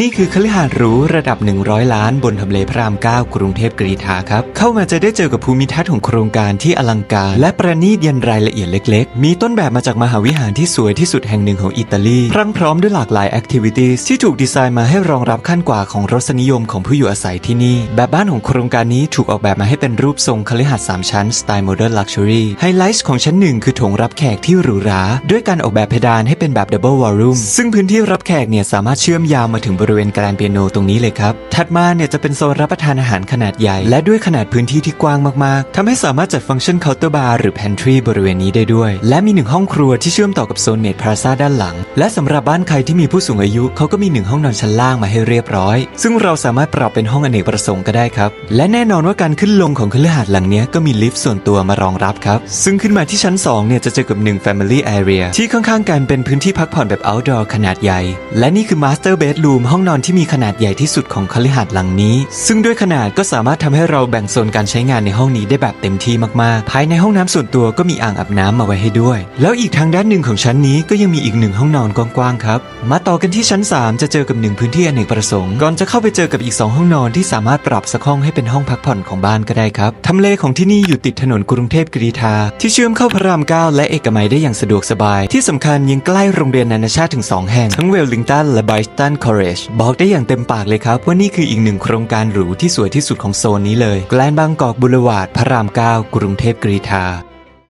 นี่คือคฤหาสน์หรูระดับ 100 ล้านบนทำเลพระราม 9 กรุงเทพกรีฑาครับ เข้ามาจะได้เจอกับภูมิทัศน์ของโครงการที่อลังการ และประณีตยันรายละเอียดเล็ก ๆ มีต้นแบบมาจากมหาวิหารที่สวยที่สุดแห่งหนึ่งของอิตาลีพรั่งพร้อมด้วยหลากหลายแอคทิวิตี้ที่ถูกดีไซน์มาให้รองรับขั้นกว่าของรสนิยมของผู้อยู่อาศัยที่นี่ แบบบ้านของโครงการนี้ถูกออกแบบมาให้เป็นรูปทรงคฤหาสน์สามชั้นสไตล์โมเดิร์นลักชัวรี่ไฮไลท์ของชั้นหนึ่งคือโถงรับแขกที่หรูหราด้วยการออกแบบเพดานให้เป็นแบบดับเบิลวอลลุ่มซึ่งพื้นที่รับแขกเนี่ยสามารถเชื่อมยาวมาถึงบริเวณแกรนเปียโนตรงนี้เลยครับ ถัดมาเนี่ยจะเป็นโซนรับประทานอาหารขนาดใหญ่ และด้วยขนาดพื้นที่ที่กว้างมากๆทำให้สามารถจัดฟังก์ชันเคาน์เตอร์บาร์หรือ pantry บริเวณนี้ได้ด้วย และมีหนึ่งห้องครัวที่เชื่อมต่อกับโซนเมดพลาซ่าด้านหลัง และสำหรับบ้านใครที่มีผู้สูงอายุเขาก็มีหนึ่งห้องนอนชั้นล่างมาให้เรียบร้อย ซึ่งเราสามารถปรับเป็นห้องอเนกประสงค์ก็ได้ครับ และแน่นอนว่าการขึ้นลงของคฤหาสน์หลังนี้ก็มีลิฟต์ส่วนตัวมารองรับครับ ซึ่งขึ้นมาที่ชั้น 2 เนี่ยจะเจอกับหนึ่ง Family Area ที่ข้างๆกันเป็นพื้นที่พักผ่อนแบบ outdoor ขนาดใหญ่ และนี่คือ Master Bedroom ห้องนอนที่มีขนาดใหญ่ที่สุดของคฤหาสน์หลังนี้ ซึ่งด้วยขนาดก็สามารถทำให้เราแบ่งโซนการใช้งานในห้องนี้ได้แบบเต็มที่มากๆ ภายในห้องน้ำส่วนตัวก็มีอ่างอาบน้ำมาไว้ให้ด้วย แล้วอีกทางด้านหนึ่งของชั้นนี้ก็ยังมีอีกหนึ่งห้องนอนกว้างๆครับ มาต่อกันที่ชั้น 3 จะเจอกับหนึ่งพื้นที่อเนกประสงค์ ก่อนจะเข้าไปเจอกับอีก 2 ห้องนอนที่สามารถปรับสักห้องให้เป็นห้องพักผ่อนของบ้านก็ได้ครับทำเลของที่นี่อยู่ติดถนนกรุงเทพกรีฑาที่เชื่อมเข้าพระราม 9 และเอกมัยได้อย่างสะดวกสบาย ที่สำคัญยังใกล้โรงเรียนนานาชาติถึง 2 แห่งทั้งเวลลิงตันและไบรตันคอร์เรจบอกได้อย่างเต็มปากเลยครับ ว่านี่คืออีกหนึ่งโครงการหรูที่สวยที่สุดของโซนนี้เลย แกลนบางกอกบุรวาดพระราม 9 กรุงเทพกรีฑา